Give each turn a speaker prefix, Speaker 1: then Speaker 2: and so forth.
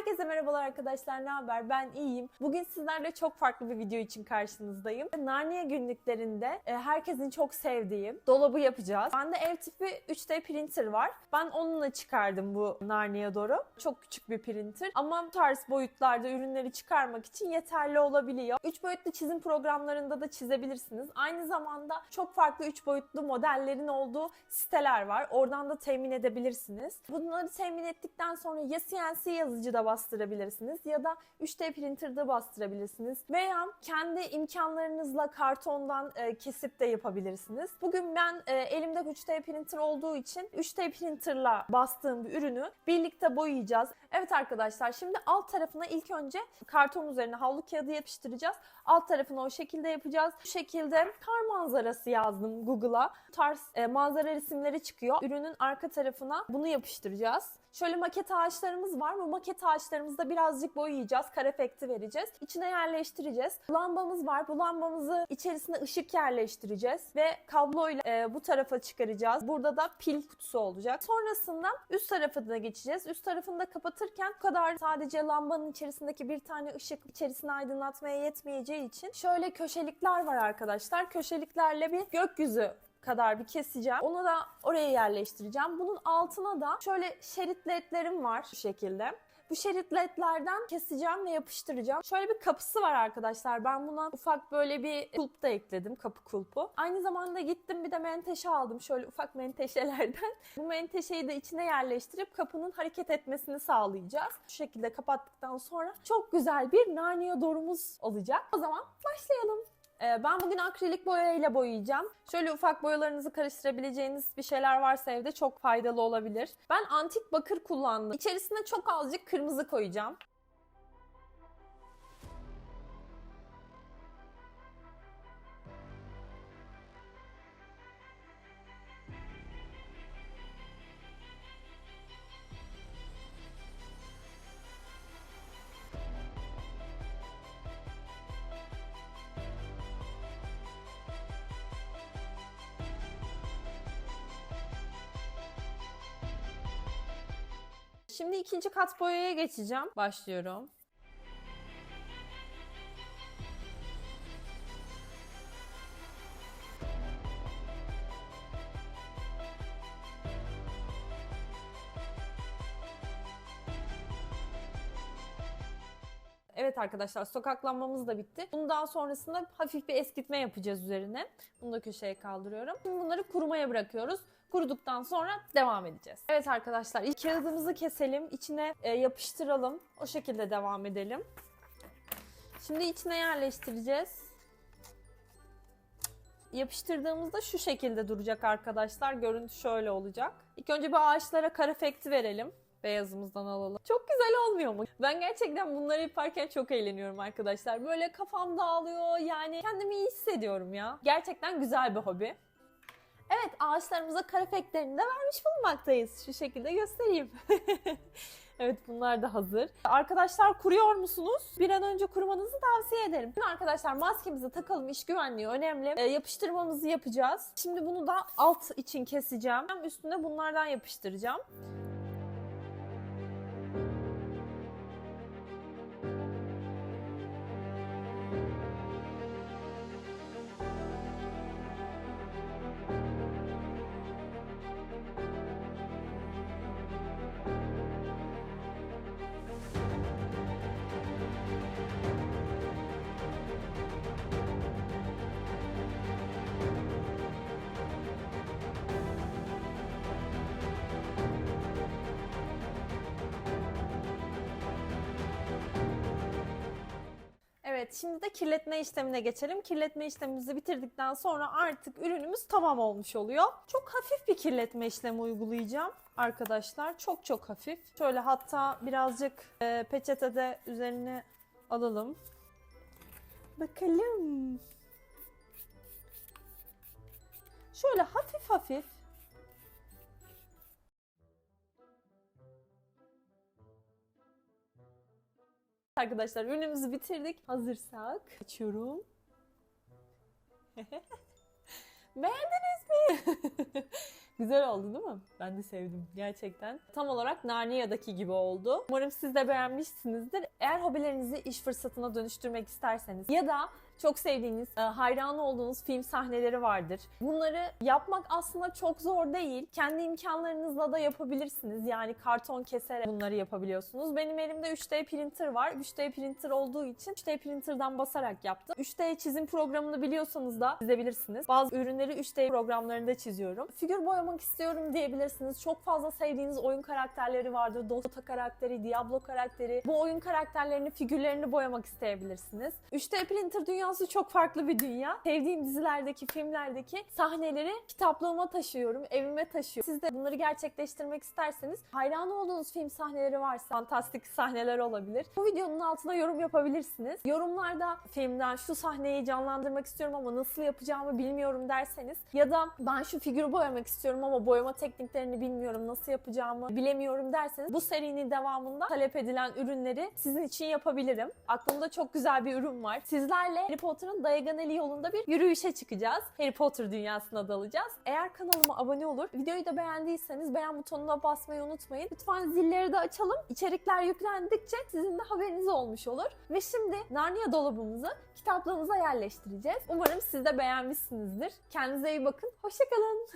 Speaker 1: Herkese merhabalar arkadaşlar. Ne haber? Ben iyiyim. Bugün sizlerle çok farklı bir video için karşınızdayım. Narnia günlüklerinde e, herkesin çok sevdiği dolabı yapacağız. Bende ev tipi 3D printer var. Ben onunla çıkardım bu Narnia Doru. Çok küçük bir printer ama bu tarz boyutlarda ürünleri çıkarmak için yeterli olabiliyor. 3 boyutlu çizim programlarında da çizebilirsiniz. Aynı zamanda çok farklı 3 boyutlu modellerin olduğu siteler var. Oradan da temin edebilirsiniz. Bunları temin ettikten sonra ya CNC yazıcıda bastırabilirsiniz ya da 3D printer'da bastırabilirsiniz. Veya kendi imkanlarınızla kartondan e, kesip de yapabilirsiniz. Bugün ben e, elimde 3D printer olduğu için 3D printer'la bastığım bir ürünü birlikte boyayacağız. Evet arkadaşlar şimdi alt tarafına ilk önce karton üzerine havlu kağıdı yapıştıracağız. Alt tarafını o şekilde yapacağız. Bu şekilde kar manzarası yazdım Google'a. Bu tarz e, manzara resimleri çıkıyor. Ürünün arka tarafına bunu yapıştıracağız. Şöyle maket ağaçlarımız var. Bu maket ağaçlarımızda birazcık boyayacağız. Kar efekti vereceğiz. İçine yerleştireceğiz. Lambamız var. Bu lambamızı içerisine ışık yerleştireceğiz. Ve kabloyla e, bu tarafa çıkaracağız. Burada da pil kutusu olacak. Sonrasında üst tarafına geçeceğiz. Üst tarafını da kapatırken bu kadar sadece lambanın içerisindeki bir tane ışık içerisini aydınlatmaya yetmeyeceği için şöyle köşelikler var arkadaşlar. Köşeliklerle bir gökyüzü kadar bir keseceğim. Onu da oraya yerleştireceğim. Bunun altına da şöyle şerit ledlerim var şu şekilde. Bu şerit ledlerden keseceğim ve yapıştıracağım. Şöyle bir kapısı var arkadaşlar. Ben buna ufak böyle bir kulp da ekledim. Kapı kulpu. Aynı zamanda gittim bir de menteşe aldım. Şöyle ufak menteşelerden. Bu menteşeyi de içine yerleştirip kapının hareket etmesini sağlayacağız. Şu şekilde kapattıktan sonra çok güzel bir Narnia dorumuz olacak. O zaman başlayalım. Ee, Ben bugün akrilik boyayla boyayacağım. Şöyle ufak boyalarınızı karıştırabileceğiniz bir şeyler varsa evde çok faydalı olabilir. Ben antik bakır kullandım. İçerisine çok azıcık kırmızı koyacağım. Şimdi ikinci kat boyaya geçeceğim. Başlıyorum. Evet arkadaşlar sokaklanmamız da bitti. Bunun daha sonrasında hafif bir eskitme yapacağız üzerine. Bunu da köşeye kaldırıyorum. Şimdi bunları kurumaya bırakıyoruz. Kuruduktan sonra devam edeceğiz. Evet arkadaşlar ilk kağıdımızı keselim. içine e, yapıştıralım. O şekilde devam edelim. Şimdi içine yerleştireceğiz. Yapıştırdığımızda şu şekilde duracak arkadaşlar. Görüntü şöyle olacak. İlk önce bir ağaçlara kar efekti verelim. Beyazımızdan alalım. Çok güzel olmuyor mu? Ben gerçekten bunları yaparken çok eğleniyorum arkadaşlar. Böyle kafam dağılıyor. Yani kendimi iyi hissediyorum ya. Gerçekten güzel bir hobi. Evet ağaçlarımıza kar efektlerini de vermiş bulunmaktayız. Şu şekilde göstereyim. evet bunlar da hazır. Arkadaşlar kuruyor musunuz? Bir an önce kurumanızı tavsiye ederim. Şimdi arkadaşlar maskemizi takalım iş güvenliği önemli. E, yapıştırmamızı yapacağız. Şimdi bunu da alt için keseceğim. Üstüne bunlardan yapıştıracağım. Evet şimdi de kirletme işlemine geçelim. Kirletme işlemimizi bitirdikten sonra artık ürünümüz tamam olmuş oluyor. Çok hafif bir kirletme işlemi uygulayacağım arkadaşlar. Çok çok hafif. Şöyle hatta birazcık e, peçetede üzerine alalım. Bakalım. Şöyle hafif hafif Arkadaşlar ürünümüzü bitirdik. Hazırsak açıyorum. Beğendiniz mi? Güzel oldu değil mi? Ben de sevdim gerçekten. Tam olarak Narnia'daki gibi oldu. Umarım siz de beğenmişsinizdir. Eğer hobilerinizi iş fırsatına dönüştürmek isterseniz ya da çok sevdiğiniz, e, hayran olduğunuz film sahneleri vardır. Bunları yapmak aslında çok zor değil. Kendi imkanlarınızla da yapabilirsiniz. Yani karton keserek bunları yapabiliyorsunuz. Benim elimde 3D printer var. 3D printer olduğu için 3D printer'dan basarak yaptım. 3D çizim programını biliyorsanız da çizebilirsiniz. Bazı ürünleri 3D programlarında çiziyorum. Figür boyamak istiyorum diyebilirsiniz. Çok fazla sevdiğiniz oyun karakterleri vardır. Dota karakteri, Diablo karakteri. Bu oyun karakterlerini, figürlerini boyamak isteyebilirsiniz. 3D printer dünyası çok farklı bir dünya. Sevdiğim dizilerdeki, filmlerdeki sahneleri kitaplığıma taşıyorum, evime taşıyorum. Siz de bunları gerçekleştirmek isterseniz hayran olduğunuz film sahneleri varsa fantastik sahneler olabilir. Bu videonun altına yorum yapabilirsiniz. Yorumlarda filmden şu sahneyi canlandırmak istiyorum ama nasıl yapacağımı bilmiyorum derseniz ya da ben şu figürü boyamak istiyorum ama boyama tekniklerini bilmiyorum, nasıl yapacağımı bilemiyorum derseniz bu serinin devamında talep edilen ürünleri sizin için yapabilirim. Aklımda çok güzel bir ürün var. Sizlerle Harry Potter'ın Diagon yolunda bir yürüyüşe çıkacağız. Harry Potter dünyasına dalacağız. Eğer kanalıma abone olur, videoyu da beğendiyseniz beğen butonuna basmayı unutmayın. Lütfen zilleri de açalım. İçerikler yüklendikçe sizin de haberiniz olmuş olur. Ve şimdi Narnia dolabımızı kitaplığımıza yerleştireceğiz. Umarım siz de beğenmişsinizdir. Kendinize iyi bakın. Hoşçakalın.